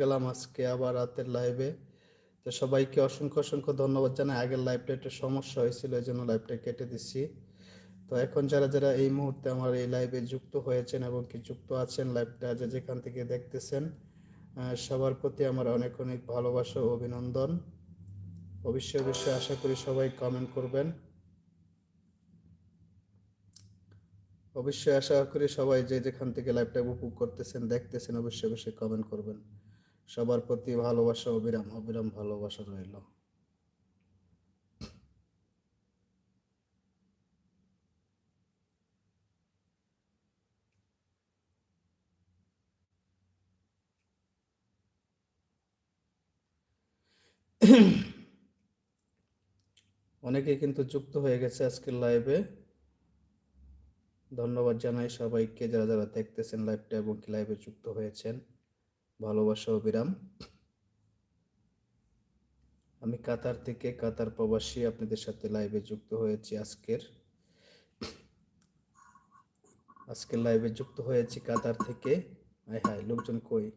গেলাম আজকে আবার রাতের লাইভে তো সবাইকে অসংখ্য অসংখ্য ধন্যবাদ জানাই। আগের লাইভটা একটু সমস্যা হয়েছিল এই জন্য লাইভটা কেটে দিচ্ছি। তো এখন যারা যারা এই মুহূর্তে আমার এই লাইভে যুক্ত হয়েছেন এবং কি যুক্ত আছেন লাইভটা যে যেখান থেকে দেখতেছেন সবার প্রতি আমার অনেক অনেক ভালোবাসা ও অভিনন্দন। অবশ্যই অবশ্যই আশা করি সবাই কমেন্ট করবেন। অবশ্যই আশা করি সবাই যে যেখান থেকে লাইভটা উপভোগ করতেছেন, দেখতেছেন, অবশ্যই অবশ্যই কমেন্ট করবেন। সবার প্রতি ভালোবাসা, অবিরাম অবিরাম ভালোবাসা রইল। অনেকে কিন্তু যুক্ত হয়ে গেছে আজকের লাইভে ধন্যবাদ জানাই সবাইকে যারা যারা দেখতেছেন লাইভটা এবং কি লাইভে যুক্ত হয়েছেন। ভালোবাসা অবিরাম আমি কাতার থেকে কাতার প্রবাসী আপনাদের সাথে লাইভে যুক্ত হয়েছি আজকের। আজকের লাইভে যুক্ত হয়েছি কাতার থেকে। হায় হায়, লোকজন কই?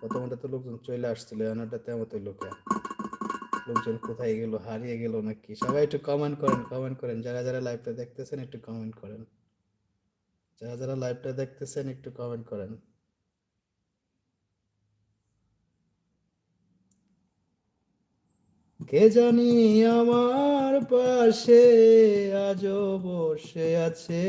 প্রথমটা তো লোকজন চলে আসছিল এনাটা তেমন লোকে। লোকজন কোথায় গেল, হারিয়ে গেল নাকি? সবাই একটু কমেন্ট করেন কমেন্ট করেন। যারা যারা লাইভটা দেখতেছেন একটু কমেন্ট করেন। যারা যারা লাইভটা দেখতেছেন একটু কমেন্ট করেন। কে জানি আমার পাশে আজও বসে আছে?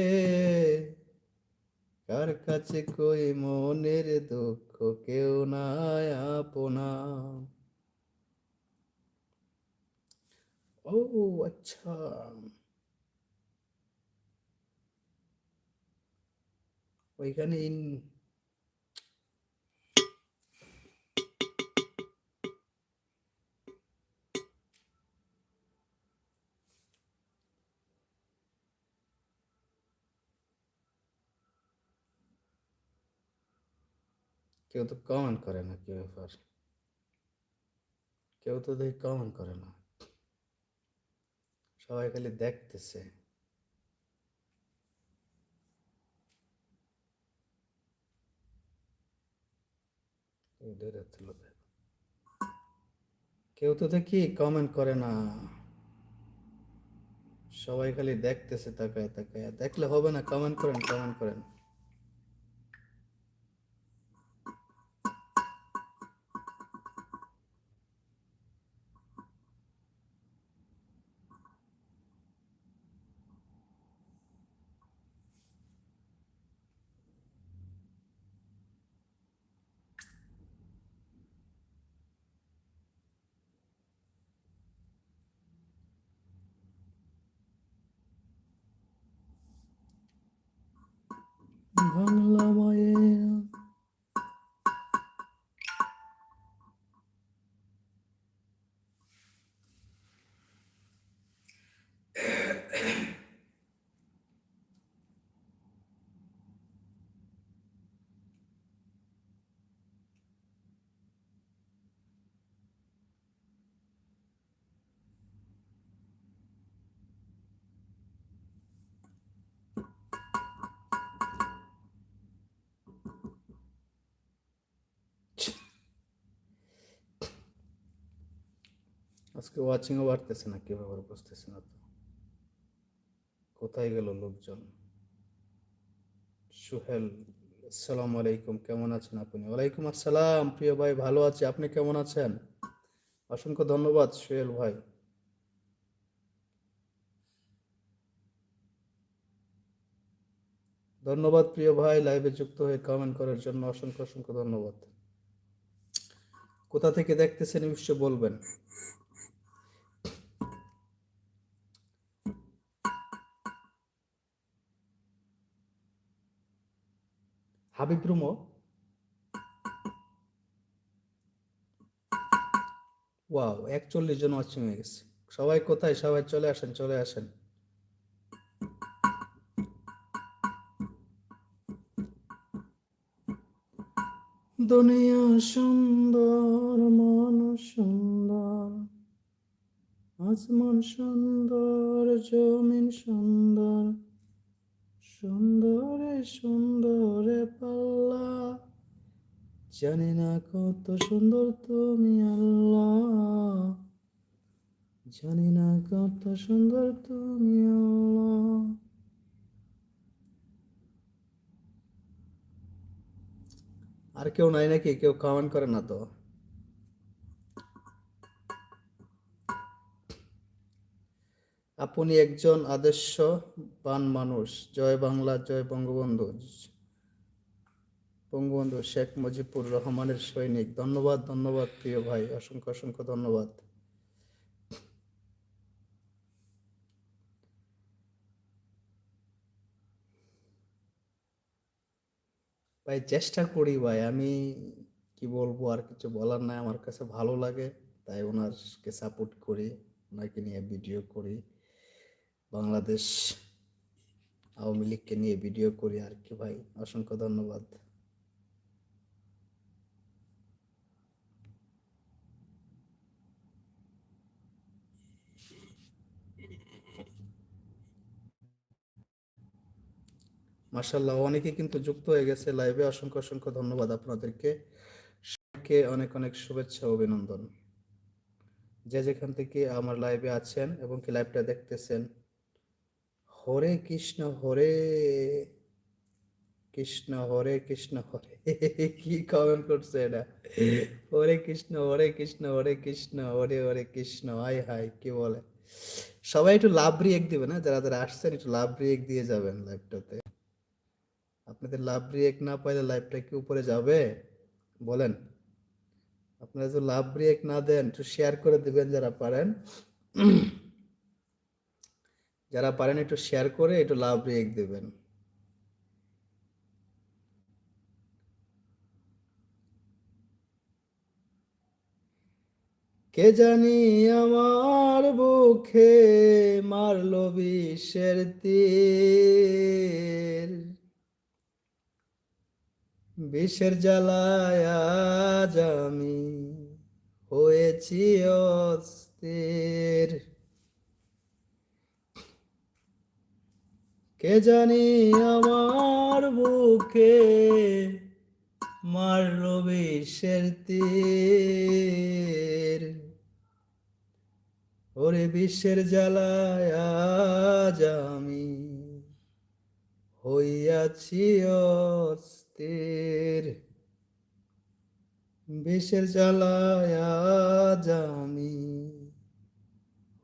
কার কাছে কই মনের দুঃখ? কেউ নাই আপনা। ও আচ্ছা। ওইখানে কেউ তো কমেন্ট করে না, কি ব্যাপার? কেউ তো দেখি কমেন্ট করে না। সবাই খালি দেখতেছে। কেউ তো দেখি কমেন্ট করে না। সবাই খালি দেখতেছে, তাকায় তাকায়। দেখলে হবে না কমেন্ট করেন কমেন্ট করেন। বাংলা আজকে ওয়াচিংও বাড়তেছে না কি ব্যাপার বুঝতেছে না তো। কোথায় গেল লোকজন? সুহেল, আসসালামু আলাইকুম, কেমন আছেন আপনি? ওয়ালাইকুম আসসালাম, প্রিয় ভাই, ভালো আছি। আপনি কেমন আছেন? অসংখ্য ধন্যবাদ, সুহেল ভাই। ধন্যবাদ, প্রিয় ভাই লাইভে যুক্ত হয়ে কমেন্ট করার জন্য অসংখ্য অসংখ্য ধন্যবাদ। কোথা থেকে দেখতেছেন নিশ্চয় বলবেন? হাবিব রুমো ওয়াও একচল্লিশ জন ওয়াচিং হয়ে গেছে। সবাই কোথায়? সবাই চলে আসেন চলে আসেন। দুনিয়া সুন্দর, মন সুন্দর, আসমান সুন্দর, জমিন সুন্দর। সুন্দরে সুন্দরে পাল্লা। জানি না কত সুন্দর তুমি আল্লাহ। জানি না কত সুন্দর তুমি আল্লাহ। আর কেউ নাই নাকি? কেউ কমেন্ট করে না তো? আপনি একজন আদর্শবান মানুষ। জয় বাংলা, জয় বঙ্গবন্ধু। বঙ্গবন্ধু শেখ মুজিবুর রহমানের সৈনিক। ধন্যবাদ ধন্যবাদ প্রিয় ভাই। অসংখ্য অসংখ্য ধন্যবাদ। ভাই, চেষ্টা করি ভাই। আমি কি বলব, আর কিছু বলার নাই। আমার কাছে ভালো লাগে, তাই ওনারকে সাপোর্ট করি, ওনাকে নিয়ে ভিডিও করি। বাংলাদেশ আওয়ামী লীগকে নিয়ে ভিডিও করি আর কি ভাই। অসংখ্য ধন্যবাদ। মার্শাল্লাহ অনেকে কিন্তু যুক্ত হয়ে গেছে লাইভে অসংখ্য অসংখ্য ধন্যবাদ আপনাদেরকে। সবাইকে অনেক অনেক শুভেচ্ছা, অভিনন্দন। যে যেখান থেকে আমার লাইভে আছেন এবং কি লাইভটা দেখতেছেন হরে কৃষ্ণ হরে কৃষ্ণ হরে কৃষ্ণ হরে। কি কমেন্ট করছে এটা হরে কৃষ্ণ হরে কৃষ্ণ হরে কৃষ্ণ, হরে হরে কৃষ্ণ, হাই হাই, কি বলে? সবাই একটু লাভ রিয়েক্ট দিবে না? যারা যারা আসছেন, একটু লাভ রিয়েক্ট দিয়ে যাবেন লাইভটাতে আপনাদের লাভ রিয়েক্ট না পাইলে লাইভটা কি উপরে যাবে? বলেন। আপনারা যদি লাভ রিয়েক্ট না দেন, একটু শেয়ার করে দিবেন যারা পারেন। যারা পারেন একটু শেয়ার করে একটু লাভ রিয়েক্ট দেবেন। কে জানি আমার বুকে মারলো বিষের তীর। বিষের জ্বালায় আজ আমি হয়েছি অস্থির। কে জানি আমার বুকে মারলো বিষের তীর? ওরে বিশ্বের জ্বালায় আমি হইয়াছি অস্থির। বিশ্বের জ্বালায় আমি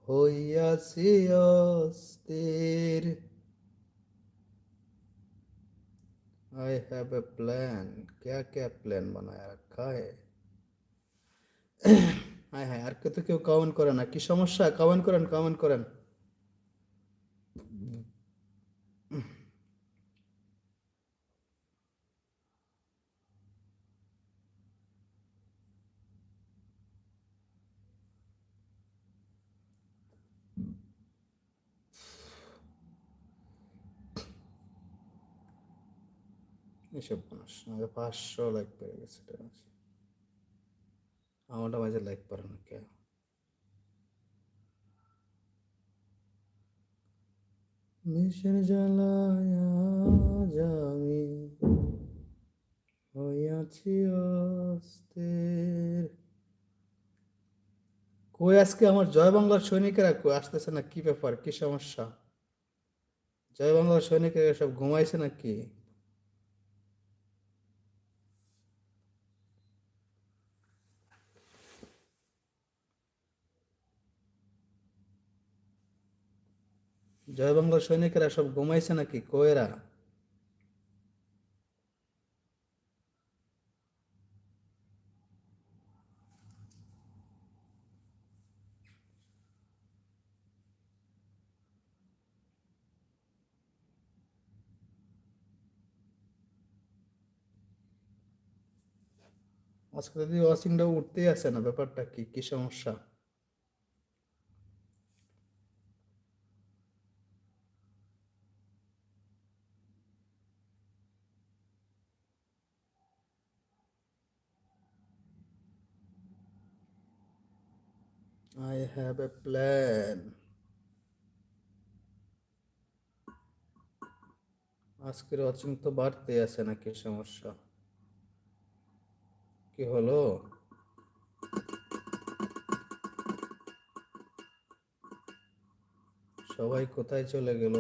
হইয়াছি অস্থির। आई हैव ए प्लान क्या क्या प्लान बनाया रखा है হ্যাঁ হ্যাঁ আর কেউ তো কেউ কমেন্ট করে না কি সমস্যা কমেন্ট করেন কমেন্ট করেন এসব মানুষ, আমাকে পাঁচশো লাইক পেয়ে গেছে আমারটা মাঝে লাইক পারে না কে মিশের জ্বালায় আজ আমি হইয়াছি অস্থির। কই আজকে আমার জয় বাংলার সৈনিকেরা কই আসতেছে না? কি ব্যাপার? কি সমস্যা? জয় বাংলার সৈনিকেরা সব ঘুমাইছে নাকি? জয় বাংলার সৈনিকেরা সব ঘুমাইছে নাকি? কোয়েরা আজকে যদি ওয়াশিংটা উঠতেই আসে না, ব্যাপারটা কি? কি সমস্যা? Have a plan. আজকের অচিন তো বাড়তে আছে নাকি, সমস্যা? কি হলো? সবাই কোথায় চলে গেল?